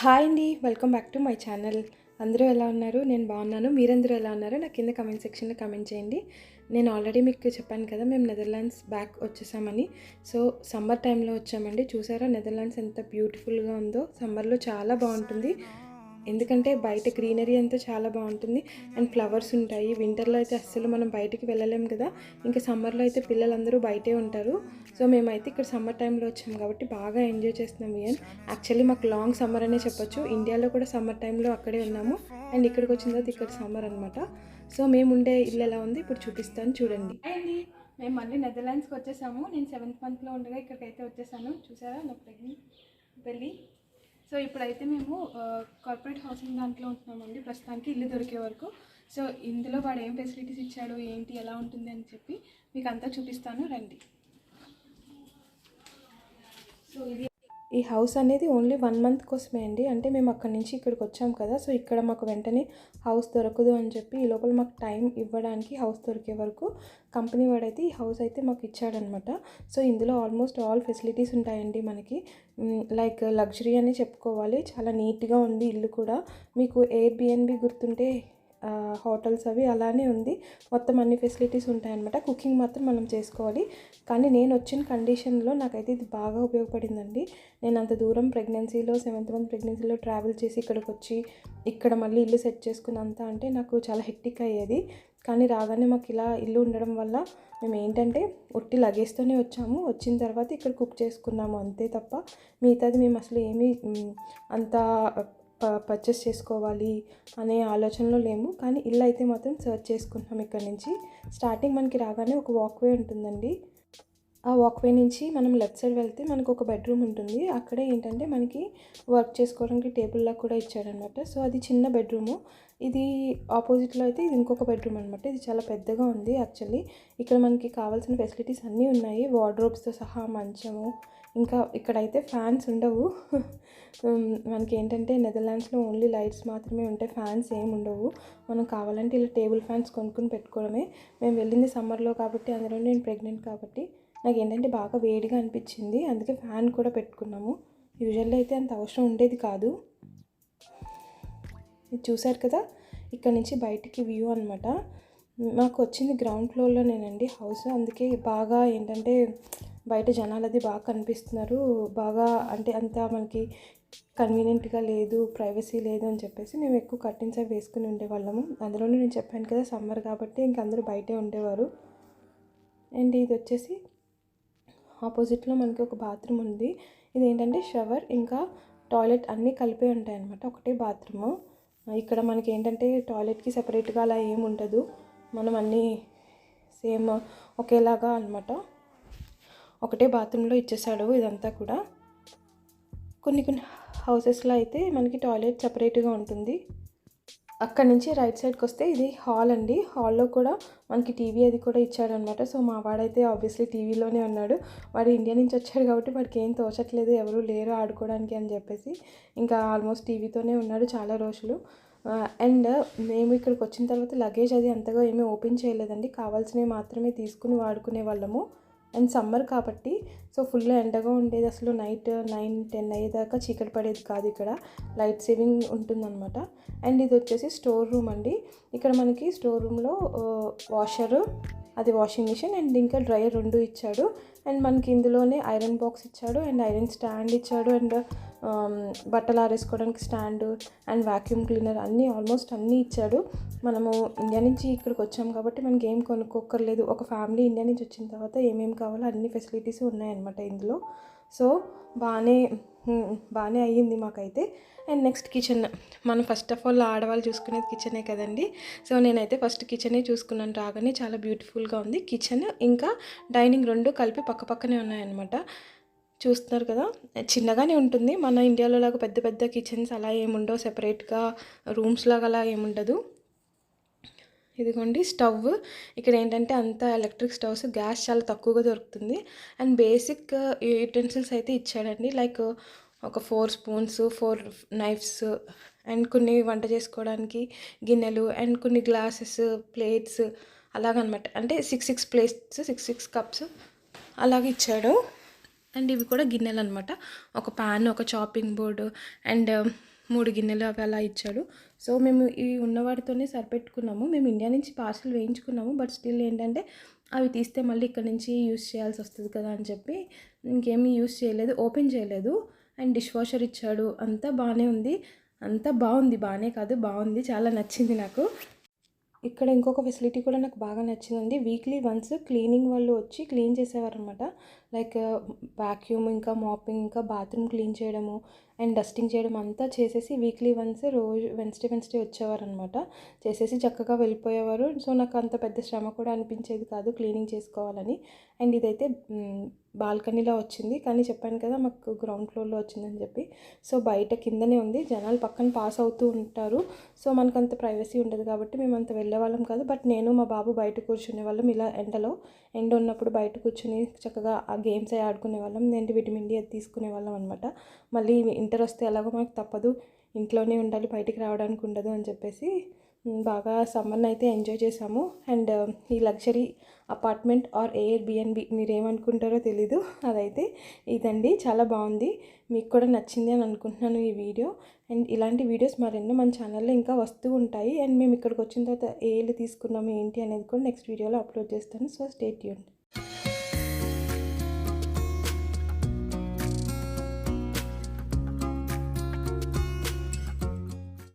Hi అండి welcome back to my channel. అందరూ ఎలా ఉన్నారు? నేను బాగున్నాను. మీరందరూ ఎలా ఉన్నారో నా కింద కమెంట్ సెక్షన్లో కమెంట్ చేయండి. నేను ఆల్రెడీ మీకు చెప్పాను కదా మేము నెదర్లాండ్స్ బ్యాక్ వచ్చేసామని. సో సమ్మర్ టైంలో వచ్చామండి. చూసారా నెదర్లాండ్స్ ఎంత బ్యూటిఫుల్గా ఉందో. సమ్మర్లో చాలా బాగుంటుంది. ఎందుకంటే బయట గ్రీనరీ అంతా చాలా బాగుంటుంది. అండ్ ఫ్లవర్స్ ఉంటాయి. వింటర్లో అయితే అస్సలు మనం బయటికి వెళ్ళలేము కదా. ఇంకా సమ్మర్లో అయితే పిల్లలందరూ బయటే ఉంటారు. సో మేమైతే ఇక్కడ సమ్మర్ టైంలో వచ్చాం కాబట్టి బాగా ఎంజాయ్ చేస్తున్నాం ఇయన్. యాక్చువల్లీ మాకు లాంగ్ సమ్మర్ అనే చెప్పొచ్చు. ఇండియాలో కూడా సమ్మర్ టైంలో అక్కడే ఉన్నాము. అండ్ ఇక్కడికి వచ్చిన తర్వాత ఇక్కడ సమ్మర్ అనమాట సో మేము ఉండే ఇల్లు ఎలా ఉంది? ఇప్పుడు చూపిస్తాను. చూడండి. అండి. మేము మళ్ళీ నెదర్లాండ్స్కి వచ్చేసాము. నేను సెవెంత్ మంత్లో ఉండగా ఇక్కడికైతే వచ్చేసాను. చూసారా? నా ప్రెగ్నెంట్ వెళ్ళి సో ఇప్పుడైతే మేము కార్పొరేట్ హౌసింగ్ దాంట్లో ఉంటున్నామండి. ప్రస్తుతానికి ఇల్లు దొరికే వరకు. సో ఇందులో వాడు ఏం ఫెసిలిటీస్ ఇచ్చాడు ఏంటి ఎలా ఉంటుంది అని చెప్పి మీకు అంతా చూపిస్తాను. రండి. సో ఇది ఈ హౌస్ అనేది ఓన్లీ వన్ మంత్ కోసమే అండి. అంటే మేము అక్కడి నుంచి ఇక్కడికి వచ్చాం కదా సో ఇక్కడ మాకు వెంటనే హౌస్ దొరకదు అని చెప్పి ఈ లోపల మాకు టైం ఇవ్వడానికి హౌస్ దొరికే వరకు కంపెనీ వాడైతే ఈ హౌస్ అయితే మాకు ఇచ్చాడనమాట. సో ఇందులో ఆల్మోస్ట్ ఆల్ ఫెసిలిటీస్ ఉంటాయండి మనకి. లైక్ లగ్జరీ అని చెప్పుకోవాలి. చాలా నీట్గా ఉంది ఇల్లు కూడా. మీకు ఎయిర్ గుర్తుంటే హోటల్స్ అవి అలానే ఉంది. మొత్తం అన్ని ఫెసిలిటీస్ ఉంటాయన్నమాట. కుకింగ్ మాత్రం మనం చేసుకోవాలి. కానీ నేను వచ్చిన కండిషన్లో నాకైతే ఇది బాగా ఉపయోగపడిందండి. నేను అంత దూరం ప్రెగ్నెన్సీలో సెవెంత్ మంత్ ప్రెగ్నెన్సీలో ట్రావెల్ చేసి ఇక్కడికి వచ్చి ఇక్కడ మళ్ళీ ఇల్లు సెట్ చేసుకున్నంత అంటే నాకు చాలా హెక్టిక్ అయ్యేది. కానీ రాగానే మాకు ఇలా ఇల్లు ఉండడం వల్ల మేము ఏంటంటే ఒట్టి లగేజ్తోనే వచ్చాము. వచ్చిన తర్వాత ఇక్కడ కుక్ చేసుకున్నాము అంతే తప్ప మిగతాది మేము అసలు ఏమీ అంత పర్చేస్ చేసుకోవాలి అనే ఆలోచనలో లేము. కానీ ఇల్లు అయితే మాత్రం సర్చ్ చేసుకుంటున్నాం ఇక్కడ నుంచి. స్టార్టింగ్ మనకి రాగానే ఒక వాక్వే ఉంటుందండి. ఆ వాక్వే నుంచి మనం లెఫ్ట్ సైడ్ వెళ్తే మనకు ఒక బెడ్రూమ్ ఉంటుంది. అక్కడే ఏంటంటే మనకి వర్క్ చేసుకోవడానికి టేబుల్లా కూడా ఇచ్చాడనమాట. సో అది చిన్న బెడ్రూము ఇది ఆపోజిట్లో అయితే ఇది ఇంకొక బెడ్రూమ్ అనమాట ఇది చాలా పెద్దగా ఉంది యాక్చువల్లీ ఇక్కడ మనకి కావాల్సిన ఫెసిలిటీస్ అన్నీ ఉన్నాయి. వార్డ్రోబ్స్తో సహా మంచము ఇంకా ఇక్కడైతే ఫ్యాన్స్ ఉండవు. మనకి ఏంటంటే నెదర్లాండ్స్లో ఓన్లీ లైట్స్ మాత్రమే ఉంటాయి ఫ్యాన్స్ ఏమి ఉండవు. మనం కావాలంటే ఇలా టేబుల్ ఫ్యాన్స్ కొనుక్కొని పెట్టుకోవడమే. మేము వెళ్ళింది సమ్మర్లో కాబట్టి అందులో నేను ప్రెగ్నెంట్ కాబట్టి నాకు ఏంటంటే బాగా వేడిగా అనిపించింది. అందుకే ఫ్యాన్ కూడా పెట్టుకున్నాము. యూజువల్లీ అయితే అంత అవసరం ఉండేది కాదు. ఇది కదా? ఇక్కడ నుంచి బయటికి వ్యూ అనమాట మాకు వచ్చింది గ్రౌండ్ ఫ్లోర్లోనేనండి హౌస్. అందుకే బాగా ఏంటంటే బయట జనాలది బాగా కనిపిస్తున్నారు. బాగా అంటే అంత మనకి కన్వీనియంట్గా లేదు ప్రైవసీ లేదు అని చెప్పేసి మేము ఎక్కువ కర్టెన్స్ అవి వేసుకుని ఉండేవాళ్ళము. అందులోనే నేను చెప్పాను కదా సమ్మర్ కాబట్టి ఇంక అందరూ బయటే ఉండేవారు. అండ్ ఇది వచ్చేసి ఆపోజిట్లో మనకి ఒక బాత్రూమ్ ఉంది. ఇది ఏంటంటే షవర్ ఇంకా టాయిలెట్ అన్నీ కలిపే ఉంటాయి అన్నమాట ఒకటే బాత్రూము ఇక్కడ మనకి ఏంటంటే టాయిలెట్కి సెపరేట్గా అలా ఏమి ఉండదు. మనం అన్నీ సేమ్ ఒకేలాగా అనమాట ఒకటే బాత్రూంలో ఇచ్చేసాడు ఇదంతా కూడా. కొన్ని కొన్ని హౌసెస్లో అయితే మనకి టాయిలెట్ సపరేట్గా ఉంటుంది. అక్కడ నుంచి రైట్ సైడ్కి వస్తే ఇది హాల్ అండి. హాల్లో కూడా మనకి టీవీ అది కూడా ఇచ్చాడనమాట సో మా వాడైతే ఆబ్వియస్లీ టీవీలోనే ఉన్నాడు. వాడు ఇండియా నుంచి వచ్చాడు కాబట్టి వాడికి ఏం తోచట్లేదు ఎవరు లేరు ఆడుకోవడానికి అని చెప్పేసి. ఇంకా ఆల్మోస్ట్ టీవీతోనే ఉన్నాడు చాలా రోజులు. అండ్ మేము ఇక్కడికి వచ్చిన తర్వాత లగేజ్ అది అంతగా ఏమీ ఓపెన్ చేయలేదండి. కావాల్సినవి మాత్రమే తీసుకుని వాడుకునే వాళ్ళము. అండ్ సమ్మర్ కాబట్టి సో ఫుల్ ఎండగా ఉండేది అసలు. నైట్ నైన్ టెన్ అయ్యేదాకా చీకటి పడేది కాదు ఇక్కడ. లైట్ సేవింగ్ ఉంటుందన్నమాట. అండ్ ఇది వచ్చేసి స్టోర్ రూమ్ అండి. ఇక్కడ మనకి స్టోర్ రూమ్లో వాషరు అది వాషింగ్ మిషన్ అండ్ ఇంకా డ్రయర్ రెండు ఇచ్చాడు. అండ్ మనకి ఇందులోనే ఐరన్ బాక్స్ ఇచ్చాడు. అండ్ ఐరన్ స్టాండ్ ఇచ్చాడు. అండ్ um, బట్టలు ఆరేసుకోవడానికి స్టాండ్ అండ్ వాక్యూమ్ క్లీనర్ అన్నీ ఆల్మోస్ట్ అన్నీ ఇచ్చాడు. మనము ఇండియా నుంచి ఇక్కడికి వచ్చాం కాబట్టి మనకి ఏం కొనుక్కోక్కర్లేదు. ఒక ఫ్యామిలీ ఇండియా నుంచి వచ్చిన తర్వాత ఏమేమి కావాలో అన్ని ఫెసిలిటీస్ ఉన్నాయన్నమాట ఇందులో. సో బాగానే బాగానే అయ్యింది మాకైతే. అండ్ నెక్స్ట్ కిచెన్ మనం ఫస్ట్ ఆఫ్ ఆల్ ఆడవాళ్ళు చూసుకునేది కిచెనే కదండి. సో నేనైతే ఫస్ట్ కిచెనే చూసుకున్నాను. రాగానే చాలా బ్యూటిఫుల్గా ఉంది. కిచెన్ ఇంకా డైనింగ్ రెండు కలిపి పక్క పక్కనే ఉన్నాయన్నమాట. చూస్తున్నారు కదా? చిన్నగానే ఉంటుంది. మన ఇండియాలో లాగా పెద్ద పెద్ద కిచెన్స్ అలా ఏముండవు. సెపరేట్గా రూమ్స్ లాగా అలా ఏముండదు. ఇదిగోండి స్టవ్. ఇక్కడ ఏంటంటే అంత ఎలక్ట్రిక్ స్టవ్స్ గ్యాస్ చాలా తక్కువగా దొరుకుతుంది. అండ్ బేసిక్ యూటెన్సిల్స్ అయితే ఇచ్చాడండి. లైక్ ఒక four spoons four knives and కొన్ని వంట చేసుకోవడానికి గిన్నెలు అండ్ కొన్ని గ్లాసెస్ ప్లేట్స్ అలాగనమాట. అంటే six six plates six six cups అలాగే ఇచ్చాడు. అండ్ ఇవి కూడా గిన్నెలు అనమాట ఒక పాన్ ఒక చాపింగ్ బోర్డు అండ్ మూడు గిన్నెలు అవి అలా ఇచ్చాడు. సో మేము ఈ ఉన్నవాడితోనే సరిపెట్టుకున్నాము. మేము ఇండియా నుంచి పార్సల్ వేయించుకున్నాము. బట్ స్టిల్ ఏంటంటే అవి తీస్తే మళ్ళీ ఇక్కడ నుంచి యూస్ చేయాల్సి వస్తుంది కదా అని చెప్పి ఇంకేమీ యూస్ చేయలేదు ఓపెన్ చేయలేదు. అండ్ డిష్ వాషర్ ఇచ్చాడు. అంతా బాగానే ఉంది. అంతా బాగుంది. బాగానే కాదు బాగుంది. చాలా నచ్చింది నాకు. ఇక్కడ ఇంకొక ఫెసిలిటీ కూడా నాకు బాగా నచ్చిందండి వీక్లీ వన్స్ క్లీనింగ్ వాళ్ళు వచ్చి క్లీన్ చేసేవారు అనమాట లైక్ వాక్యూమ్ ఇంకా మాపింగ్ ఇంకా బాత్రూమ్ క్లీన్ చేయడము అండ్ డస్టింగ్ చేయడం అంతా చేసేసి వీక్లీ వన్స్ రోజు వెన్స్డే వెన్స్డే వచ్చేవారు అనమాట చేసేసి చక్కగా వెళ్ళిపోయేవారు. సో నాకు అంత పెద్ద శ్రమ కూడా అనిపించేది కాదు క్లీనింగ్ చేసుకోవాలని. అండ్ ఇదైతే బాల్కనీలో వచ్చింది. కానీ చెప్పాను కదా మాకు గ్రౌండ్ ఫ్లోర్లో వచ్చిందని చెప్పి. సో బయట కిందనే ఉంది. జనాలు పక్కన పాస్ అవుతూ ఉంటారు. సో మనకు అంత ప్రైవసీ ఉండదు కాబట్టి మేము అంత వెళ్ళే వాళ్ళం కాదు. బట్ నేను మా బాబు బయట కూర్చునే వాళ్ళం. ఇలా ఎండలో ఎండ ఉన్నప్పుడు బయట కూర్చుని చక్కగా గేమ్స్ అవి ఆడుకునే వాళ్ళం. నేను విటమిన్ డి అది తీసుకునే వాళ్ళం అనమాట మళ్ళీ ఇంటర్ వస్తే ఎలాగో మనకు తప్పదు. ఇంట్లోనే ఉండాలి బయటికి రావడానికి ఉండదు అని చెప్పేసి బాగా సమ్మర్ని అయితే ఎంజాయ్ చేసాము అండ్ ఈ luxury apartment or Airbnb మీరు ఏమనుకుంటారో తెలీదు. అదైతే ఇదండి. చాలా బాగుంది. మీకు కూడా నచ్చింది అని అనుకుంటున్నాను ఈ వీడియో. అండ్ ఇలాంటి వీడియోస్ మరెన్నో మన ఛానల్లో ఇంకా వస్తూ ఉంటాయి. అండ్ మేము ఇక్కడికి వచ్చిన తర్వాత ఏ తీసుకున్నాము ఏంటి అనేది కూడా నెక్స్ట్ వీడియోలో అప్లోడ్ చేస్తాను. So stay tune